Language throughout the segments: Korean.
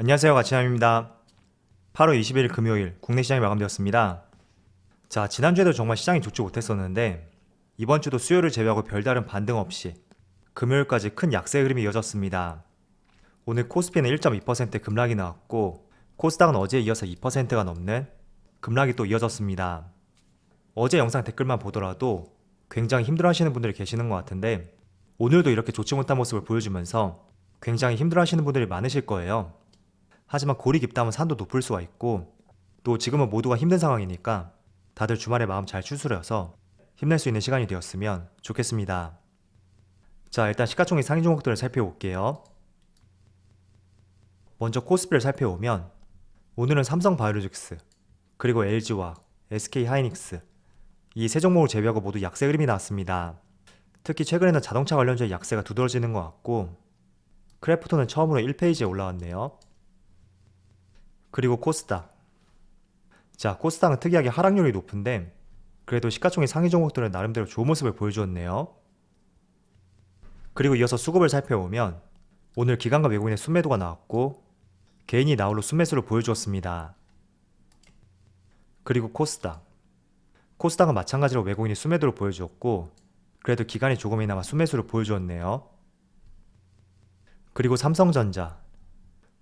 안녕하세요. 가치남입니다. 8월 20일 금요일 국내 시장이 마감되었습니다. 자, 지난주에도 정말 시장이 좋지 못했었는데 이번 주도 수요일을 제외하고 별다른 반등 없이 금요일까지 큰 약세 흐름이 이어졌습니다. 오늘 코스피는 1.2% 급락이 나왔고 코스닥은 어제에 이어서 2%가 넘는 급락이 또 이어졌습니다. 어제 영상 댓글만 보더라도 굉장히 힘들어 하시는 분들이 계시는 것 같은데 오늘도 이렇게 좋지 못한 모습을 보여주면서 굉장히 힘들어 하시는 분들이 많으실 거예요. 하지만 골이 깊다면 산도 높을 수가 있고 또 지금은 모두가 힘든 상황이니까 다들 주말에 마음 잘 추스려서 힘낼 수 있는 시간이 되었으면 좋겠습니다. 자, 일단 시가총액 상위 종목들을 살펴볼게요. 먼저 코스피를 살펴보면 오늘은 삼성 바이오로직스 그리고 LG와 SK 하이닉스 이 세 종목을 제외하고 모두 약세 흐름이 나왔습니다. 특히 최근에는 자동차 관련주의 약세가 두드러지는 것 같고 크래프톤은 처음으로 1페이지에 올라왔네요. 그리고 코스닥. 자, 코스닥은 특이하게 하락률이 높은데 그래도 시가총액 상위 종목들은 나름대로 좋은 모습을 보여주었네요. 그리고 이어서 수급을 살펴보면 오늘 기관과 외국인의 순매도가 나왔고 개인이 나홀로 순매수를 보여주었습니다. 그리고 코스닥. 코스닥은 마찬가지로 외국인이 순매도를 보여주었고 그래도 기관이 조금이나마 순매수를 보여주었네요. 그리고 삼성전자.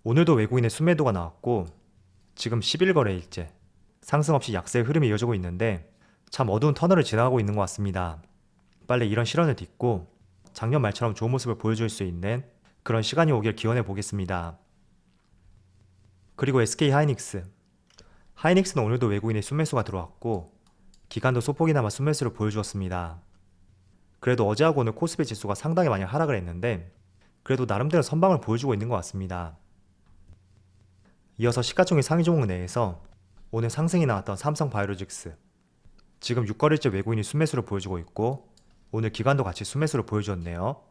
오늘도 외국인의 순매도가 나왔고 지금 10일거래일째 상승 없이 약세의 흐름이 이어지고 있는데 참 어두운 터널을 지나가고 있는 것 같습니다. 빨리 이런 실현을 딛고 작년 말처럼 좋은 모습을 보여줄 수 있는 그런 시간이 오길 기원해 보겠습니다. 그리고 SK 하이닉스. 하이닉스는 오늘도 외국인의 순매수가 들어왔고 기간도 소폭이나마 순매수를 보여주었습니다. 그래도 어제하고 오늘 코스피 지수가 상당히 많이 하락을 했는데 그래도 나름대로 선방을 보여주고 있는 것 같습니다. 이어서 시가총액 상위 종목 내에서 오늘 상승이 나왔던 삼성 바이오로직스 지금 6거래일째 외국인이 순매수를 보여주고 있고 오늘 기관도 같이 순매수를 보여주었네요.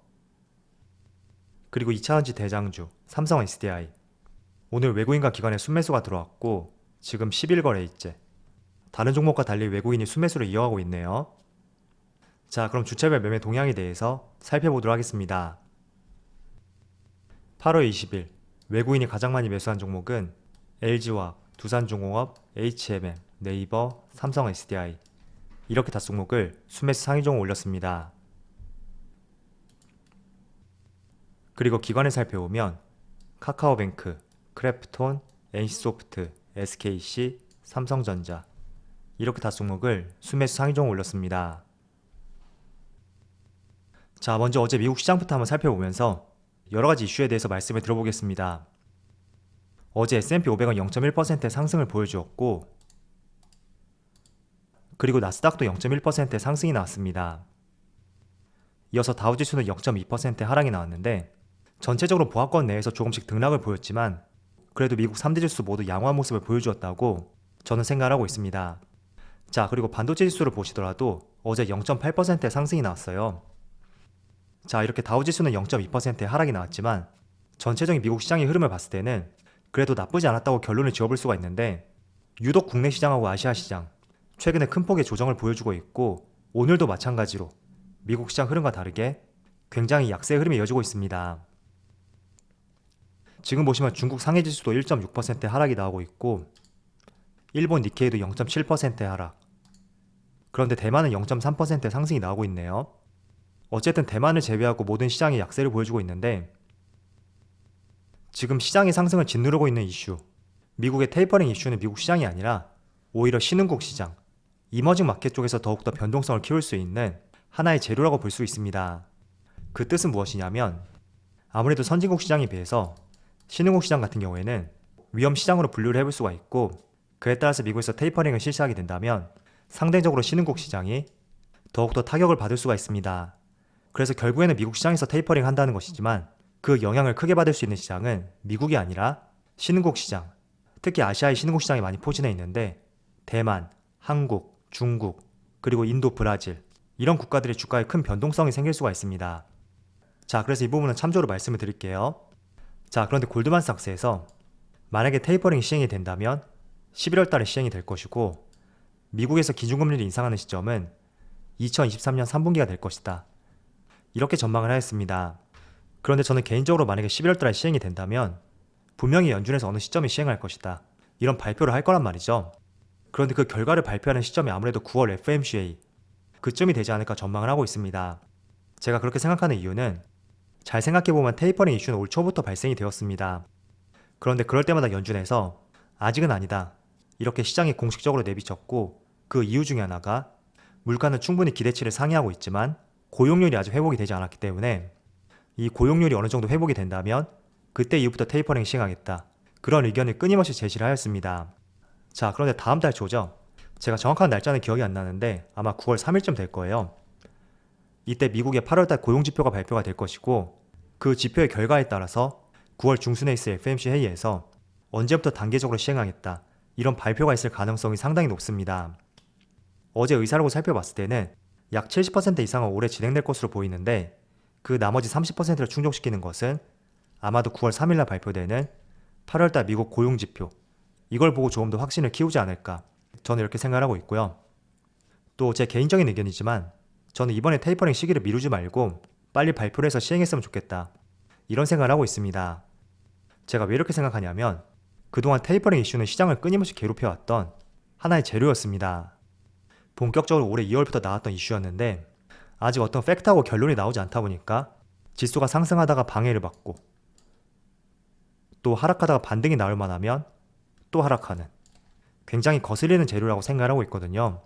그리고 2차전지 대장주 삼성 SDI 오늘 외국인과 기관의 순매수가 들어왔고 지금 11거래일째 다른 종목과 달리 외국인이 순매수를 이어가고 있네요. 자 그럼 주체별 매매 동향에 대해서 살펴보도록 하겠습니다. 8월 20일 외국인이 가장 많이 매수한 종목은 LG화학, 두산중공업, HMM, 네이버, 삼성 SDI 이렇게 다섯 종목을 순매수 상위 종목 올렸습니다. 그리고 기관을 살펴보면 카카오뱅크, 크래프톤, NC소프트, SKC, 삼성전자 이렇게 다섯 종목을 순매수 상위 종목 올렸습니다. 자, 먼저 어제 미국 시장부터 한번 살펴보면서 여러 가지 이슈에 대해서 말씀을 들어보겠습니다. 어제 S&P 500은 0.1%의 상승을 보여주었고 그리고 나스닥도 0.1%의 상승이 나왔습니다. 이어서 다우지수는 0.2%의 하락이 나왔는데 전체적으로 보합권 내에서 조금씩 등락을 보였지만 그래도 미국 3대 지수 모두 양호한 모습을 보여주었다고 저는 생각을 하고 있습니다. 자, 그리고 반도체 지수를 보시더라도 어제 0.8%의 상승이 나왔어요. 자, 이렇게 다우지수는 0.2%의 하락이 나왔지만 전체적인 미국 시장의 흐름을 봤을 때는 그래도 나쁘지 않았다고 결론을 지어볼 수가 있는데 유독 국내 시장하고 아시아 시장 최근에 큰 폭의 조정을 보여주고 있고 오늘도 마찬가지로 미국 시장 흐름과 다르게 굉장히 약세 흐름이 이어지고 있습니다. 지금 보시면 중국 상해 지수도 1.6%의 하락이 나오고 있고 일본 니케이도 0.7%의 하락 그런데 대만은 0.3%의 상승이 나오고 있네요. 어쨌든 대만을 제외하고 모든 시장이 약세를 보여주고 있는데 지금 시장의 상승을 짓누르고 있는 이슈 미국의 테이퍼링 이슈는 미국 시장이 아니라 오히려 신흥국 시장 이머징 마켓 쪽에서 더욱더 변동성을 키울 수 있는 하나의 재료라고 볼 수 있습니다. 그 뜻은 무엇이냐면 아무래도 선진국 시장에 비해서 신흥국 시장 같은 경우에는 위험 시장으로 분류를 해볼 수가 있고 그에 따라서 미국에서 테이퍼링을 실시하게 된다면 상대적으로 신흥국 시장이 더욱더 타격을 받을 수가 있습니다. 그래서 결국에는 미국 시장에서 테이퍼링 한다는 것이지만 그 영향을 크게 받을 수 있는 시장은 미국이 아니라 신흥국 시장, 특히 아시아의 신흥국 시장이 많이 포진해 있는데 대만, 한국, 중국, 그리고 인도, 브라질 이런 국가들의 주가에 큰 변동성이 생길 수가 있습니다. 자, 그래서 이 부분은 참조로 말씀을 드릴게요. 자, 그런데 골드만삭스에서 만약에 테이퍼링 시행이 된다면 11월 달에 시행이 될 것이고 미국에서 기준금리를 인상하는 시점은 2023년 3분기가 될 것이다. 이렇게 전망을 하였습니다. 그런데 저는 개인적으로 만약에 11월 달에 시행이 된다면 분명히 연준에서 어느 시점에 시행할 것이다. 이런 발표를 할 거란 말이죠. 그런데 그 결과를 발표하는 시점이 아무래도 9월 FMCA 그쯤이 되지 않을까 전망을 하고 있습니다. 제가 그렇게 생각하는 이유는 잘 생각해보면 테이퍼링 이슈는 올 초부터 발생이 되었습니다. 그런데 그럴 때마다 연준에서 아직은 아니다. 이렇게 시장이 공식적으로 내비쳤고 그 이유 중에 하나가 물가는 충분히 기대치를 상회하고 있지만 고용률이 아직 회복이 되지 않았기 때문에 이 고용률이 어느 정도 회복이 된다면 그때 이후부터 테이퍼링 시행하겠다. 그런 의견을 끊임없이 제시를 하였습니다. 자, 그런데 다음 달 초죠. 제가 정확한 날짜는 기억이 안 나는데 아마 9월 3일쯤 될 거예요. 이때 미국의 8월달 고용지표가 발표가 될 것이고 그 지표의 결과에 따라서 9월 중순에 있을 FMC 회의에서 언제부터 단계적으로 시행하겠다. 이런 발표가 있을 가능성이 상당히 높습니다. 어제 의사록을 살펴봤을 때는 약 70% 이상은 올해 진행될 것으로 보이는데 그 나머지 30%를 충족시키는 것은 아마도 9월 3일날 발표되는 8월달 미국 고용지표 이걸 보고 조금 더 확신을 키우지 않을까 저는 이렇게 생각하고 있고요. 또 제 개인적인 의견이지만 저는 이번에 테이퍼링 시기를 미루지 말고 빨리 발표를 해서 시행했으면 좋겠다. 이런 생각을 하고 있습니다. 제가 왜 이렇게 생각하냐면 그동안 테이퍼링 이슈는 시장을 끊임없이 괴롭혀왔던 하나의 재료였습니다. 본격적으로 올해 2월부터 나왔던 이슈였는데 아직 어떤 팩트하고 결론이 나오지 않다 보니까 지수가 상승하다가 방해를 받고 또 하락하다가 반등이 나올 만하면 또 하락하는 굉장히 거슬리는 재료라고 생각을 하고 있거든요.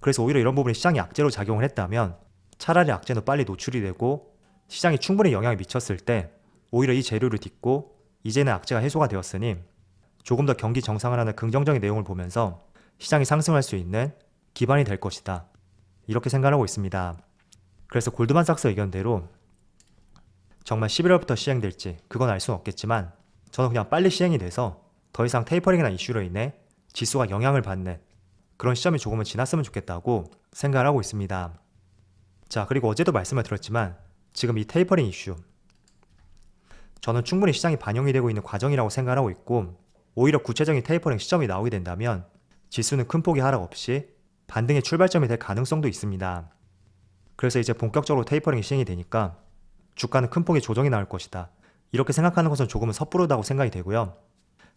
그래서 오히려 이런 부분이 시장이 악재로 작용을 했다면 차라리 악재는 빨리 노출이 되고 시장이 충분히 영향을 미쳤을 때 오히려 이 재료를 딛고 이제는 악재가 해소가 되었으니 조금 더 경기 정상화라는 긍정적인 내용을 보면서 시장이 상승할 수 있는 기반이 될 것이다. 이렇게 생각하고 있습니다. 그래서 골드만삭스 의견대로 정말 11월부터 시행될지 그건 알 수는 없겠지만 저는 그냥 빨리 시행이 돼서 더 이상 테이퍼링이나 이슈로 인해 지수가 영향을 받는 그런 시점이 조금은 지났으면 좋겠다고 생각을 하고 있습니다. 자, 그리고 어제도 말씀을 드렸지만 지금 이 테이퍼링 이슈 저는 충분히 시장이 반영이 되고 있는 과정이라고 생각을 하고 있고 오히려 구체적인 테이퍼링 시점이 나오게 된다면 지수는 큰 폭의 하락 없이 반등의 출발점이 될 가능성도 있습니다. 그래서 이제 본격적으로 테이퍼링이 시행이 되니까 주가는 큰 폭의 조정이 나올 것이다. 이렇게 생각하는 것은 조금은 섣부르다고 생각이 되고요.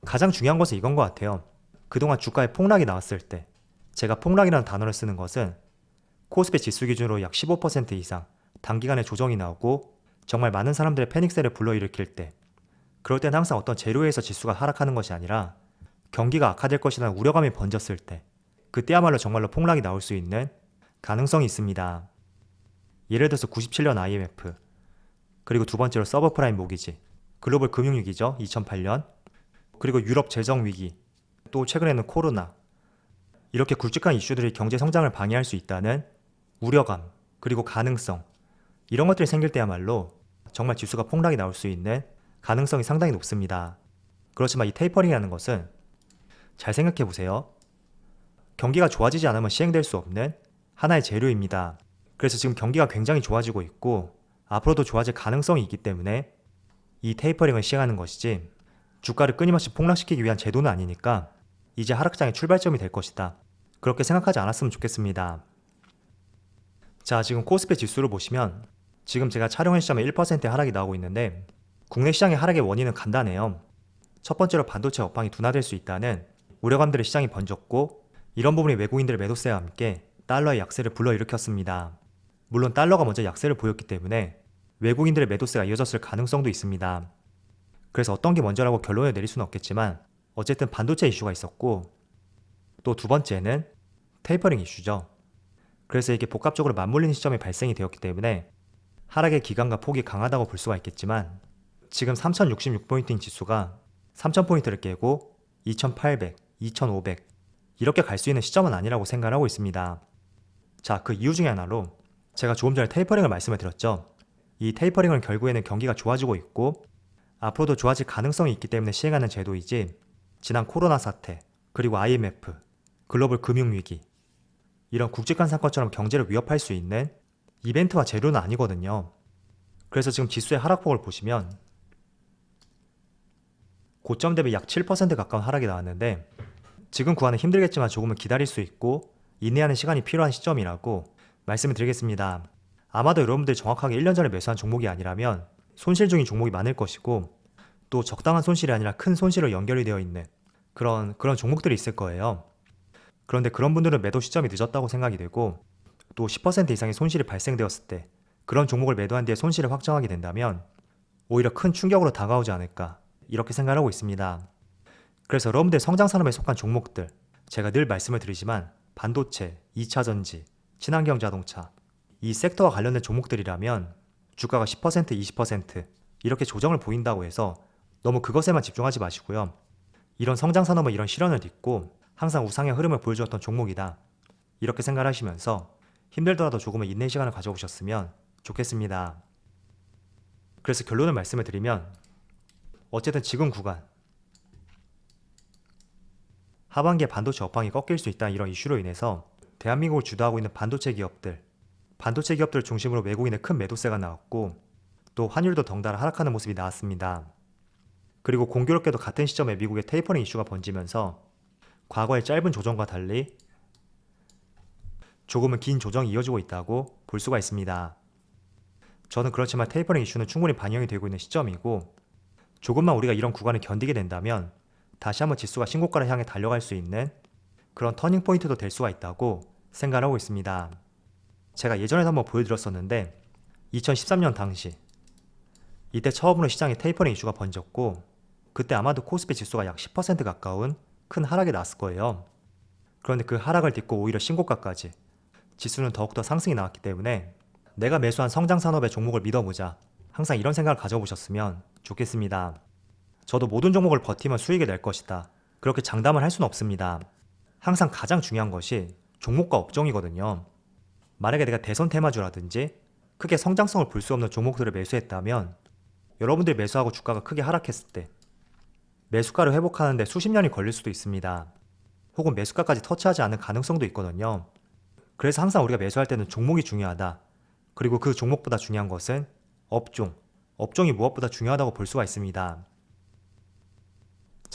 가장 중요한 것은 이건 것 같아요. 그동안 주가에 폭락이 나왔을 때 제가 폭락이라는 단어를 쓰는 것은 코스피 지수 기준으로 약 15% 이상 단기간에 조정이 나오고 정말 많은 사람들의 패닉셀을 불러일으킬 때 그럴 때는 항상 어떤 재료에서 지수가 하락하는 것이 아니라 경기가 악화될 것이라는 우려감이 번졌을 때 그때야말로 정말로 폭락이 나올 수 있는 가능성이 있습니다. 예를 들어서 97년 IMF 그리고 두 번째로 서브프라임 모기지 글로벌 금융위기죠 2008년 그리고 유럽 재정 위기 또 최근에는 코로나 이렇게 굵직한 이슈들이 경제 성장을 방해할 수 있다는 우려감 그리고 가능성 이런 것들이 생길 때야말로 정말 지수가 폭락이 나올 수 있는 가능성이 상당히 높습니다. 그렇지만 이 테이퍼링이라는 것은 잘 생각해 보세요. 경기가 좋아지지 않으면 시행될 수 없는 하나의 재료입니다. 그래서 지금 경기가 굉장히 좋아지고 있고 앞으로도 좋아질 가능성이 있기 때문에 이 테이퍼링을 시행하는 것이지 주가를 끊임없이 폭락시키기 위한 제도는 아니니까 이제 하락장의 출발점이 될 것이다. 그렇게 생각하지 않았으면 좋겠습니다. 자, 지금 코스피 지수를 보시면 지금 제가 촬영한 시점에 1%의 하락이 나오고 있는데 국내 시장의 하락의 원인은 간단해요. 첫 번째로 반도체 업황이 둔화될 수 있다는 우려감들의 시장이 번졌고 이런 부분이 외국인들의 매도세와 함께 달러의 약세를 불러일으켰습니다. 물론 달러가 먼저 약세를 보였기 때문에 외국인들의 매도세가 이어졌을 가능성도 있습니다. 그래서 어떤 게 먼저라고 결론을 내릴 수는 없겠지만 어쨌든 반도체 이슈가 있었고 또 두 번째는 테이퍼링 이슈죠. 그래서 이게 복합적으로 맞물리는 시점이 발생이 되었기 때문에 하락의 기간과 폭이 강하다고 볼 수가 있겠지만 지금 3066포인트인 지수가 3000포인트를 깨고 2800, 2500 이렇게 갈 수 있는 시점은 아니라고 생각을 하고 있습니다. 자, 그 이유 중에 하나로 제가 조금 전에 테이퍼링을 말씀을 드렸죠. 이 테이퍼링은 결국에는 경기가 좋아지고 있고 앞으로도 좋아질 가능성이 있기 때문에 시행하는 제도이지 지난 코로나 사태, 그리고 IMF, 글로벌 금융위기 이런 굵직한 사건처럼 경제를 위협할 수 있는 이벤트와 재료는 아니거든요. 그래서 지금 지수의 하락폭을 보시면 고점 대비 약 7% 가까운 하락이 나왔는데 지금 구하는 힘들겠지만 조금은 기다릴 수 있고 인내하는 시간이 필요한 시점이라고 말씀을 드리겠습니다. 아마도 여러분들이 정확하게 1년 전에 매수한 종목이 아니라면 손실 중인 종목이 많을 것이고 또 적당한 손실이 아니라 큰 손실로 연결이 되어 있는 그런 그런 종목들이 있을 거예요. 그런데 그런 분들은 매도 시점이 늦었다고 생각이 되고 또 10% 이상의 손실이 발생되었을 때 그런 종목을 매도한 뒤에 손실을 확정하게 된다면 오히려 큰 충격으로 다가오지 않을까 이렇게 생각하고 있습니다. 그래서 여러분들 성장 산업에 속한 종목들 제가 늘 말씀을 드리지만 반도체, 2차 전지, 친환경 자동차 이 섹터와 관련된 종목들이라면 주가가 10%, 20% 이렇게 조정을 보인다고 해서 너무 그것에만 집중하지 마시고요. 이런 성장 산업은 이런 실현을 딛고 항상 우상의 흐름을 보여주었던 종목이다. 이렇게 생각하시면서 힘들더라도 조금의 인내 시간을 가져보셨으면 좋겠습니다. 그래서 결론을 말씀을 드리면 어쨌든 지금 구간 하반기에 반도체 업황이 꺾일 수 있다는 이런 이슈로 인해서 대한민국을 주도하고 있는 반도체 기업들 반도체 기업들을 중심으로 외국인의 큰 매도세가 나왔고 또 환율도 덩달아 하락하는 모습이 나왔습니다. 그리고 공교롭게도 같은 시점에 미국의 테이퍼링 이슈가 번지면서 과거의 짧은 조정과 달리 조금은 긴 조정이 이어지고 있다고 볼 수가 있습니다. 저는 그렇지만 테이퍼링 이슈는 충분히 반영이 되고 있는 시점이고 조금만 우리가 이런 구간을 견디게 된다면 다시 한번 지수가 신고가를 향해 달려갈 수 있는 그런 터닝 포인트도 될 수가 있다고 생각하고 있습니다. 제가 예전에도 한번 보여드렸었는데 2013년 당시 이때 처음으로 시장에 테이퍼링 이슈가 번졌고 그때 아마도 코스피 지수가 약 10% 가까운 큰 하락이 났을 거예요. 그런데 그 하락을 딛고 오히려 신고가까지 지수는 더욱더 상승이 나왔기 때문에 내가 매수한 성장 산업의 종목을 믿어보자. 항상 이런 생각을 가져보셨으면 좋겠습니다. 저도 모든 종목을 버티면 수익을 낼 것이다. 그렇게 장담을 할 수는 없습니다. 항상 가장 중요한 것이 종목과 업종이거든요. 만약에 내가 대선 테마주라든지 크게 성장성을 볼 수 없는 종목들을 매수했다면 여러분들이 매수하고 주가가 크게 하락했을 때 매수가를 회복하는데 수십 년이 걸릴 수도 있습니다. 혹은 매수가까지 터치하지 않는 가능성도 있거든요. 그래서 항상 우리가 매수할 때는 종목이 중요하다. 그리고 그 종목보다 중요한 것은 업종, 업종이 무엇보다 중요하다고 볼 수가 있습니다.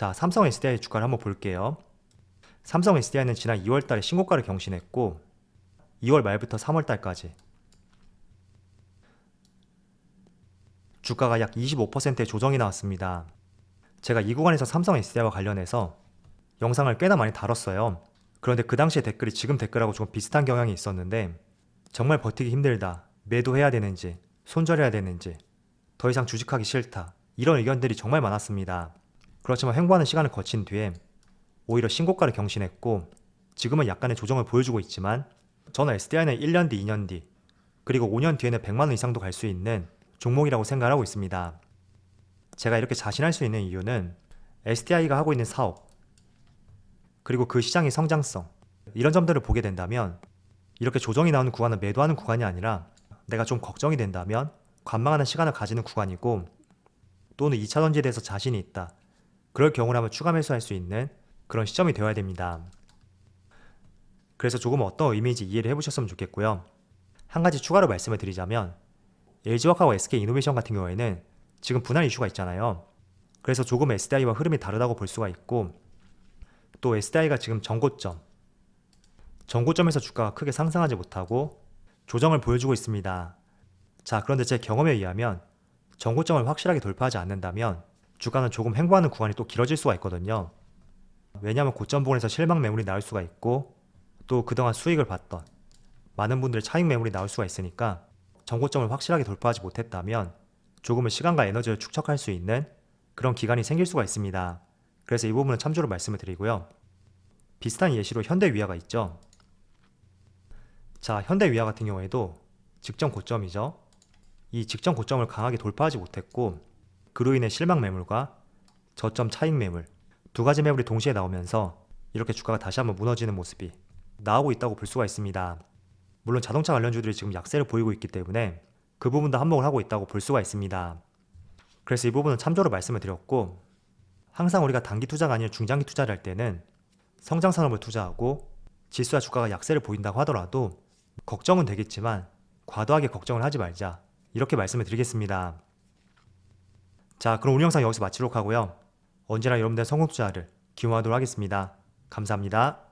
자, 삼성 SDI 주가를 한번 볼게요. 삼성 SDI는 지난 2월 달에 신고가를 경신했고 2월 말부터 3월 달까지 주가가 약 25%의 조정이 나왔습니다. 제가 이 구간에서 삼성 SDI와 관련해서 영상을 꽤나 많이 다뤘어요. 그런데 그 당시의 댓글이 지금 댓글하고 조금 비슷한 경향이 있었는데 정말 버티기 힘들다. 매도해야 되는지, 손절해야 되는지, 더 이상 주식하기 싫다. 이런 의견들이 정말 많았습니다. 그렇지만 횡보하는 시간을 거친 뒤에 오히려 신고가를 경신했고 지금은 약간의 조정을 보여주고 있지만 저는 SDI는 1년 뒤, 2년 뒤, 그리고 5년 뒤에는 100만 원 이상도 갈 수 있는 종목이라고 생각하고 있습니다. 제가 이렇게 자신할 수 있는 이유는 SDI가 하고 있는 사업, 그리고 그 시장의 성장성, 이런 점들을 보게 된다면 이렇게 조정이 나오는 구간은 매도하는 구간이 아니라 내가 좀 걱정이 된다면 관망하는 시간을 가지는 구간이고 또는 2차 전지에 대해서 자신이 있다. 그럴 경우라면 추가 매수할 수 있는 그런 시점이 되어야 됩니다. 그래서 조금 어떤 의미인지 이해를 해보셨으면 좋겠고요. 한 가지 추가로 말씀을 드리자면 LG화학하고 SK이노베이션 같은 경우에는 지금 분할 이슈가 있잖아요. 그래서 조금 SDI와 흐름이 다르다고 볼 수가 있고 또 SDI가 지금 전고점 전고점에서 주가가 크게 상승하지 못하고 조정을 보여주고 있습니다. 자, 그런데 제 경험에 의하면 전고점을 확실하게 돌파하지 않는다면 주가는 조금 횡보하는 구간이 또 길어질 수가 있거든요. 왜냐하면 고점 부근에서 실망 매물이 나올 수가 있고 또 그동안 수익을 봤던 많은 분들의 차익 매물이 나올 수가 있으니까 전고점을 확실하게 돌파하지 못했다면 조금은 시간과 에너지를 축적할 수 있는 그런 기간이 생길 수가 있습니다. 그래서 이 부분은 참조로 말씀을 드리고요. 비슷한 예시로 현대위아가 있죠. 자, 현대위아 같은 경우에도 직전 고점이죠. 이 직전 고점을 강하게 돌파하지 못했고 그로 인해 실망 매물과 저점 차익 매물 두 가지 매물이 동시에 나오면서 이렇게 주가가 다시 한번 무너지는 모습이 나오고 있다고 볼 수가 있습니다. 물론 자동차 관련주들이 지금 약세를 보이고 있기 때문에 그 부분도 한몫을 하고 있다고 볼 수가 있습니다. 그래서 이 부분은 참조로 말씀을 드렸고 항상 우리가 단기 투자가 아니라 중장기 투자를 할 때는 성장 산업을 투자하고 지수와 주가가 약세를 보인다고 하더라도 걱정은 되겠지만 과도하게 걱정을 하지 말자 이렇게 말씀을 드리겠습니다. 자 그럼 오늘 영상 여기서 마치도록 하고요. 언제나 여러분들의 성공 투자를 기원하도록 하겠습니다. 감사합니다.